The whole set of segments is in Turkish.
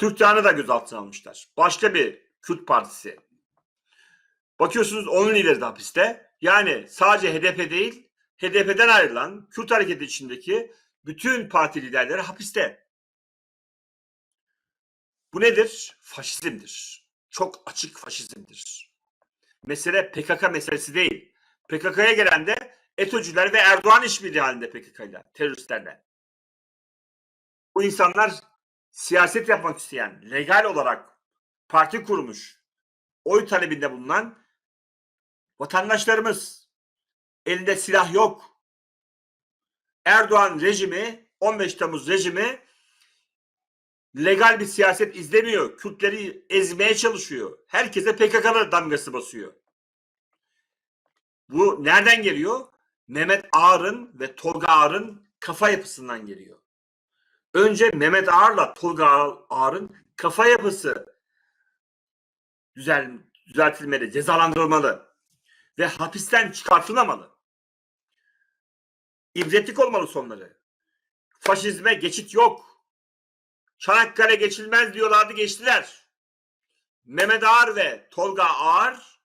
Türktan'ı da gözaltına almışlar. Başka bir Kürt partisi. Bakıyorsunuz onun lideri de hapiste. Yani sadece HDP değil, HDP'den ayrılan Kürt hareketi içindeki bütün parti liderleri hapiste. Bu nedir? Faşizmdir. Çok açık faşizmdir. Mesele PKK meselesi değil. PKK'ya gelen de ETÖ'cüler ve Erdoğan işbirliği halinde PKK'yla, teröristlerle. Bu insanlar siyaset yapmak isteyen, legal olarak parti kurmuş, oy talebinde bulunan vatandaşlarımız. Elinde silah yok. Erdoğan rejimi, 15 Temmuz rejimi legal bir siyaset izlemiyor. Kürtleri ezmeye çalışıyor. Herkese PKK'lı damgası basıyor. Bu nereden geliyor? Mehmet Ağar'ın ve Tolga Ağar'ın kafa yapısından geliyor. Önce Mehmet Ağar'la Tolga Ağar'ın kafa yapısı düzel, düzeltilmeli, cezalandırılmalı ve hapisten çıkartılmamalı. İbretlik olmalı sonları. Faşizme geçit yok. Çanakkale geçilmez diyorlardı geçtiler. Mehmet Ağar ve Tolga Ağar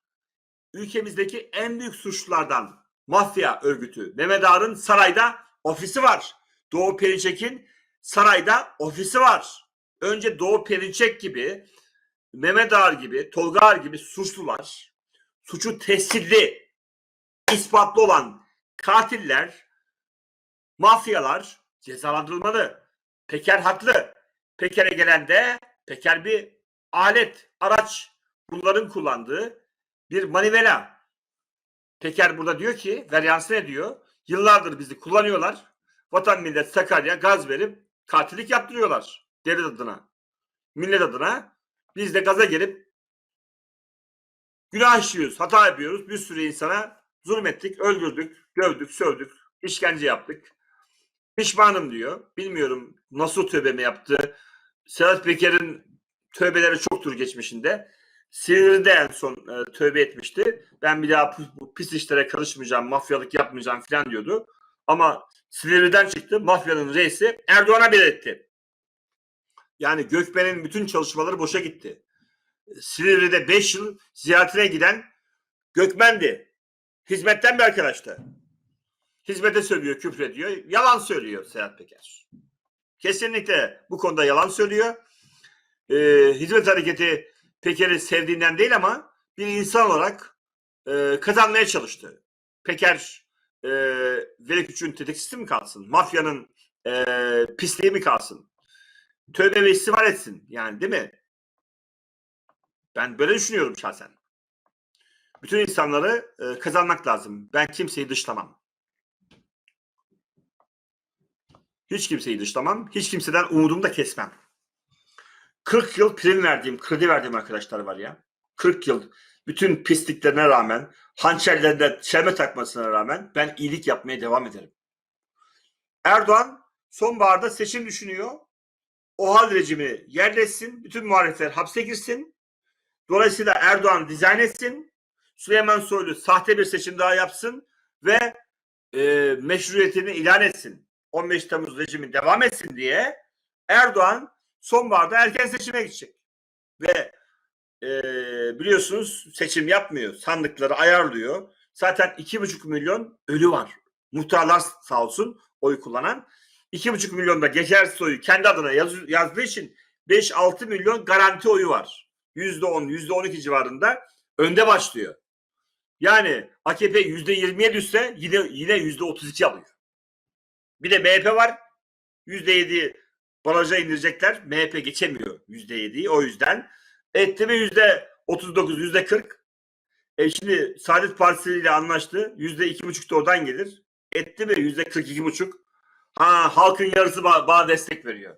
ülkemizdeki en büyük suçlulardan mafya örgütü. Mehmet Ağar'ın sarayda ofisi var. Doğu Perinçek'in sarayda ofisi var. Önce Doğu Perinçek gibi, Mehmet Ağar gibi, Tolga Ağar gibi suçlular, suçu tescilli, ispatlı olan katiller, mafyalar cezalandırılmalı. Peker haklı. Peker'e gelen de Peker bir alet, araç. Bunların kullandığı bir manivela. Peker burada diyor ki, Veryansı ne diyor? Yıllardır bizi kullanıyorlar. Vatan millet Sakarya gaz verip katillik yaptırıyorlar. Devlet adına. Millet adına. Biz de gaza gelip günah işliyoruz, hata yapıyoruz. Bir sürü insana zulmettik, öldürdük, dövdük, sövdük, işkence yaptık. Pişmanım diyor. Bilmiyorum nasıl tövbe mi yaptı. Sedat Peker'in tövbeleri çoktur geçmişinde. Silivri'de en son e, tövbe etmişti. Ben bir daha bu pis işlere karışmayacağım, mafyalık yapmayacağım falan diyordu. Ama Silivri'den çıktı. Mafyanın reisi Erdoğan'a belirtti. Yani Gökmen'in bütün çalışmaları boşa gitti. Silivri'de 5 yıl ziyaretine giden Gökmen'di. Hizmetten bir arkadaştı. Hizmete söylüyor, küfrediyor. Yalan söylüyor Sedat Peker. Kesinlikle bu konuda yalan söylüyor. Ee, hizmet hareketi Peker'i sevdiğinden değil ama bir insan olarak e, kazanmaya çalıştı. Peker e, Veli Küçük'ün tetikçisi mi kalsın? Mafyanın e, pisliği mi kalsın? Tövbe ve istiğfar etsin. Yani değil mi? Ben böyle düşünüyorum şahsen. Bütün insanları e, kazanmak lazım. Ben kimseyi dışlamam. Hiç kimseyi dışlamam. Hiç kimseden umudumu da kesmem. 40 yıl prim verdiğim, kredi verdiğim arkadaşlar var ya. 40 yıl bütün pisliklerine rağmen, hançerlerinde çelme takmasına rağmen ben iyilik yapmaya devam ederim. Erdoğan sonbaharda seçim düşünüyor. O hal rejimi yerleşsin. Bütün muhalefetler hapse girsin. Dolayısıyla Erdoğan dizayn etsin. Süleyman Soylu sahte bir seçim daha yapsın ve e, meşruiyetini ilan etsin. 15 Temmuz rejimi devam etsin diye Erdoğan sonbaharda erken seçime gidecek. Ve e, biliyorsunuz seçim yapmıyor. Sandıkları ayarlıyor. Zaten 2,5 milyon ölü var. Muhtarlar sağ olsun oy kullanan. 2,5 milyonda Geçer Soy'u kendi adına yaz, yazdığı için 5-6 milyon garanti oyu var. %10, %12 civarında önde başlıyor. Yani AKP %20'ye düşse yine yine %32 alıyor. Bir de MHP var. %7 baraja indirecekler. MHP geçemiyor %7'yi. O yüzden etti mi %39, %40. E şimdi Saadet Partisi ile anlaştı. %2,5 da oradan gelir. Etti mi %42,5. Ha halkın yarısı bana, bana destek veriyor.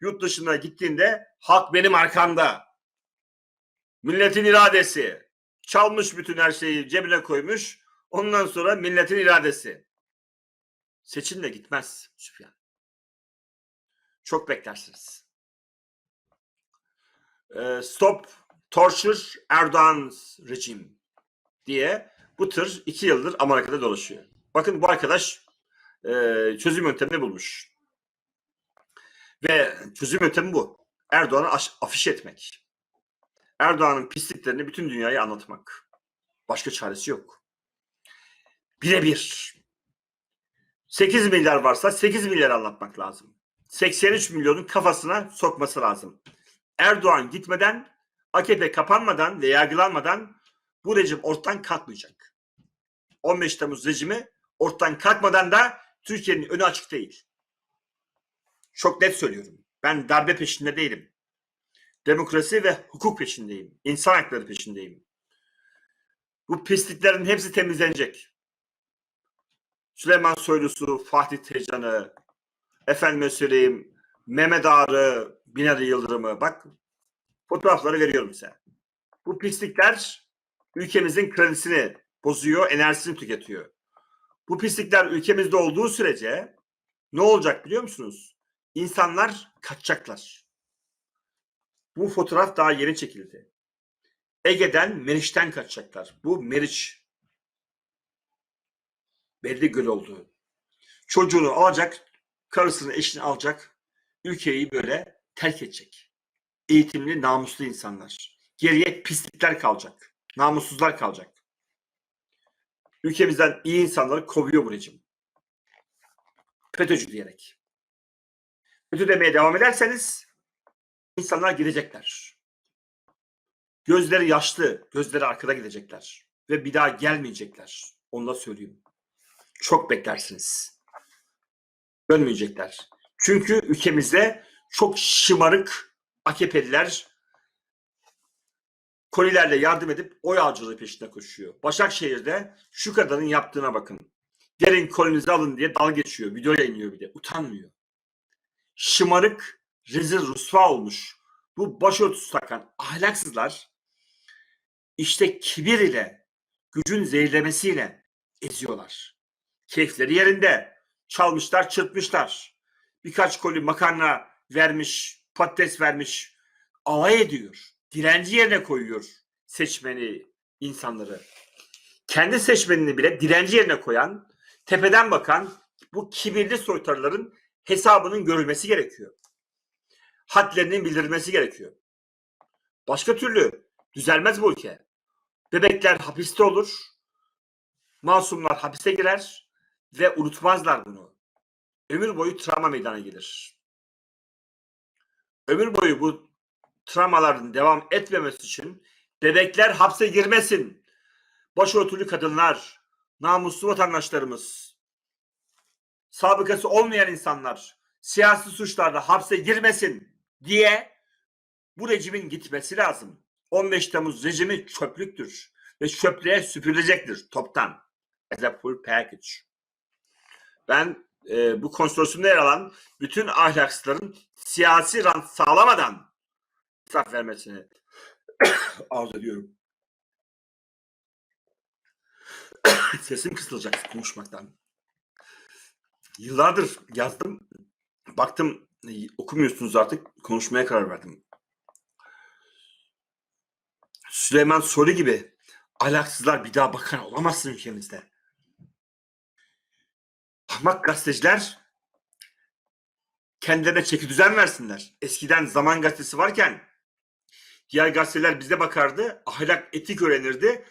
Yurt dışına gittiğinde halk benim arkamda. Milletin iradesi. Çalmış bütün her şeyi cebine koymuş. Ondan sonra milletin iradesi. Seçimle gitmez Süfyan. Çok beklersiniz. Ee, Stop Torture Erdoğan's Regime diye bu tır iki yıldır Amerika'da dolaşıyor. Bakın bu arkadaş e, çözüm yöntemini bulmuş. Ve çözüm yöntemi bu. Erdoğan'ı afiş etmek. Erdoğan'ın pisliklerini bütün dünyaya anlatmak. Başka çaresi yok. Birebir. 8 milyar varsa 8 milyar anlatmak lazım. 83 milyonun kafasına sokması lazım. Erdoğan gitmeden, AKP kapanmadan ve yargılanmadan bu rejim ortadan kalkmayacak. 15 Temmuz rejimi ortadan kalkmadan da Türkiye'nin önü açık değil. Çok net söylüyorum. Ben darbe peşinde değilim. Demokrasi ve hukuk peşindeyim. İnsan hakları peşindeyim. Bu pisliklerin hepsi temizlenecek. Süleyman Soylusu, Fatih Tecan'ı, efendime söyleyeyim Mehmet Ağrı, Binali Yıldırım'ı bak fotoğrafları veriyorum size. Bu pislikler ülkemizin kredisini bozuyor, enerjisini tüketiyor. Bu pislikler ülkemizde olduğu sürece ne olacak biliyor musunuz? İnsanlar kaçacaklar. Bu fotoğraf daha yeni çekildi. Ege'den, Meriç'ten kaçacaklar. Bu Meriç belli göl oldu. Çocuğunu alacak, karısını, eşini alacak, ülkeyi böyle terk edecek. Eğitimli, namuslu insanlar. Geriye pislikler kalacak. Namussuzlar kalacak. Ülkemizden iyi insanları kovuyor bu rejim. FETÖ'cü diyerek. FETÖ demeye devam ederseniz insanlar gidecekler. Gözleri yaşlı, gözleri arkada gidecekler. Ve bir daha gelmeyecekler. Onu da söyleyeyim. Çok beklersiniz. Dönmeyecekler. Çünkü ülkemizde çok şımarık AKP'liler kolilerle yardım edip oy avcılığı peşinde koşuyor. Başakşehir'de şu kadının yaptığına bakın. Gelin kolinizi alın diye dal geçiyor. Video yayınlıyor bir de. Utanmıyor. Şımarık, rezil rusva olmuş. Bu başörtüsü takan ahlaksızlar işte kibir ile, gücün zehirlemesiyle eziyorlar. Keyifleri yerinde. Çalmışlar, çırpmışlar. Birkaç koli makarna vermiş, patates vermiş. Alay ediyor. Direnci yerine koyuyor seçmeni, insanları. Kendi seçmenini bile direnci yerine koyan, tepeden bakan bu kibirli soytarıların hesabının görülmesi gerekiyor. Hadlerinin bildirilmesi gerekiyor. Başka türlü düzelmez bu ülke. Bebekler hapiste olur. Masumlar hapise girer ve unutmazlar bunu. Ömür boyu travma meydana gelir. Ömür boyu bu travmaların devam etmemesi için bebekler hapse girmesin. Başörtülü kadınlar, namuslu vatandaşlarımız, sabıkası olmayan insanlar siyasi suçlarda hapse girmesin diye bu rejimin gitmesi lazım. 15 Temmuz rejimi çöplüktür ve çöplüğe süpürülecektir toptan. As a full package. Ben e, bu konsolosunda yer alan bütün ahlaksızların siyasi rant sağlamadan hesap vermesini arzu ediyorum. Sesim kısılacak konuşmaktan. Yıllardır yazdım. Baktım okumuyorsunuz artık. Konuşmaya karar verdim. Süleyman Soylu gibi ahlaksızlar bir daha bakan olamazsın ülkemizde. Ahmak gazeteciler kendilerine çeki düzen versinler. Eskiden Zaman Gazetesi varken diğer gazeteler bize bakardı, ahlak, etik öğrenirdi.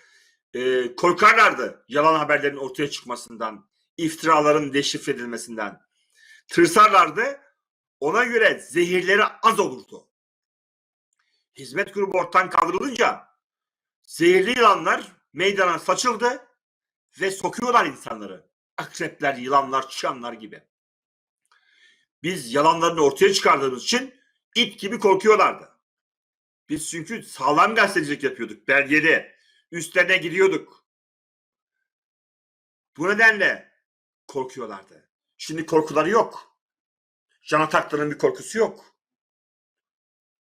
Ee, korkarlardı yalan haberlerin ortaya çıkmasından, iftiraların deşifre edilmesinden. Tırsarlardı, ona göre zehirleri az olurdu. Hizmet grubu ortadan kaldırılınca zehirli yılanlar meydana saçıldı ve sokuyorlar insanları. Akrepler, yılanlar, çıyanlar gibi. Biz yalanlarını ortaya çıkardığımız için it gibi korkuyorlardı. Biz çünkü sağlam gazetecilik yapıyorduk, belgeli. Üstlerine gidiyorduk. Bu nedenle korkuyorlardı. Şimdi korkuları yok. Can Ataklı'nın bir korkusu yok.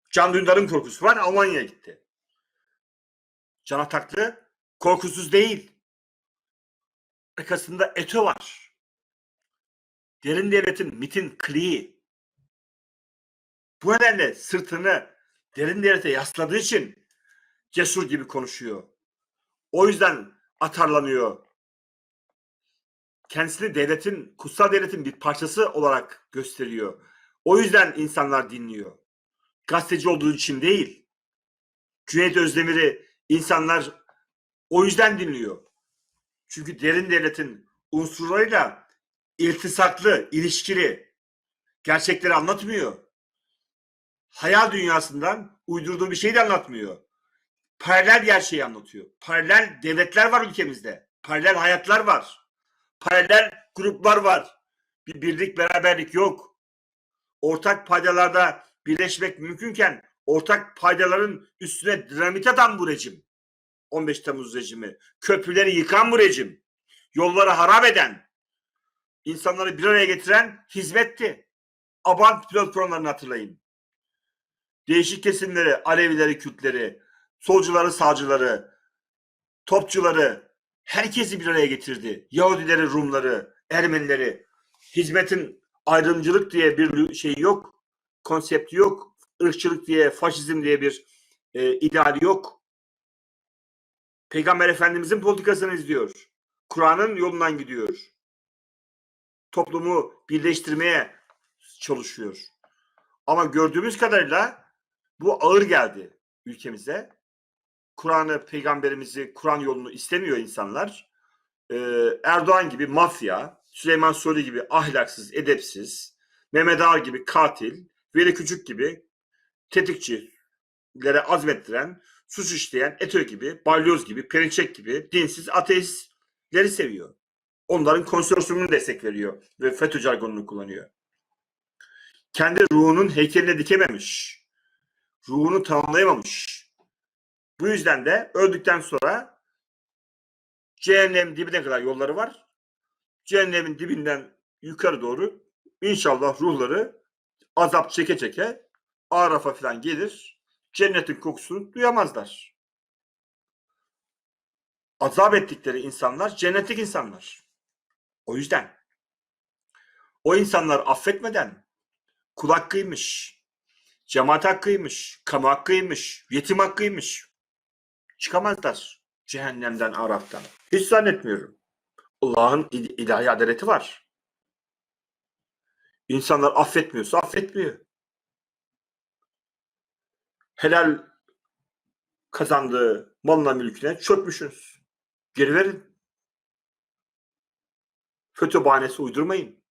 Can Dündar'ın korkusu var, Almanya'ya gitti. Can Ataklı korkusuz değil. Arkasında ETO var. Derin devletin MIT'in kliği. Bu nedenle sırtını derin devlete yasladığı için cesur gibi konuşuyor. O yüzden atarlanıyor. Kendisini devletin, kutsal devletin bir parçası olarak gösteriyor. O yüzden insanlar dinliyor. gazeteci olduğu için değil. Cüneyt Özdemir'i insanlar o yüzden dinliyor. Çünkü derin devletin unsurlarıyla iltisaklı, ilişkili gerçekleri anlatmıyor. Hayal dünyasından uydurduğu bir şey de anlatmıyor. Paralel gerçeği anlatıyor. Paralel devletler var ülkemizde. Paralel hayatlar var. Paralel gruplar var. Bir birlik beraberlik yok. Ortak paydalarda birleşmek mümkünken ortak paydaların üstüne dinamit atan bu rejim. 15 Temmuz rejimi. Köprüleri yıkan bu rejim. Yolları harap eden, insanları bir araya getiren hizmetti. Abant pilot programlarını hatırlayın. Değişik kesimleri, Alevileri, Kürtleri, solcuları, sağcıları, topçuları, herkesi bir araya getirdi. Yahudileri, Rumları, Ermenileri. Hizmetin ayrımcılık diye bir şey yok. Konsepti yok. Irkçılık diye, faşizm diye bir e, ideali yok. Peygamber Efendimizin politikasını izliyor. Kur'an'ın yolundan gidiyor. Toplumu birleştirmeye çalışıyor. Ama gördüğümüz kadarıyla bu ağır geldi ülkemize. Kur'an'ı, peygamberimizi, Kur'an yolunu istemiyor insanlar. Ee, Erdoğan gibi mafya, Süleyman Soylu gibi ahlaksız, edepsiz, Mehmet Ağar gibi katil, Veli Küçük gibi tetikçilere azmettiren, suç işleyen ETÖ gibi, balyoz gibi, perinçek gibi dinsiz ateistleri seviyor. Onların konsorsiyumunu destek veriyor ve FETÖ jargonunu kullanıyor. Kendi ruhunun heykeline dikememiş. Ruhunu tamamlayamamış. Bu yüzden de öldükten sonra cehennem dibine kadar yolları var. Cehennemin dibinden yukarı doğru inşallah ruhları azap çeke çeke Araf'a falan gelir. Cennetin kokusunu duyamazlar. Azap ettikleri insanlar cennetlik insanlar. O yüzden o insanlar affetmeden kul hakkıymış, cemaat hakkıymış, kamu hakkıymış, yetim hakkıymış. Çıkamazlar cehennemden, Araf'tan. Hiç zannetmiyorum. Allah'ın il- ilahi adaleti var. İnsanlar affetmiyorsa affetmiyor. Helal kazandığı malına mülküne çökmüşsünüz. Geri verin. FETÖ bahanesi uydurmayın.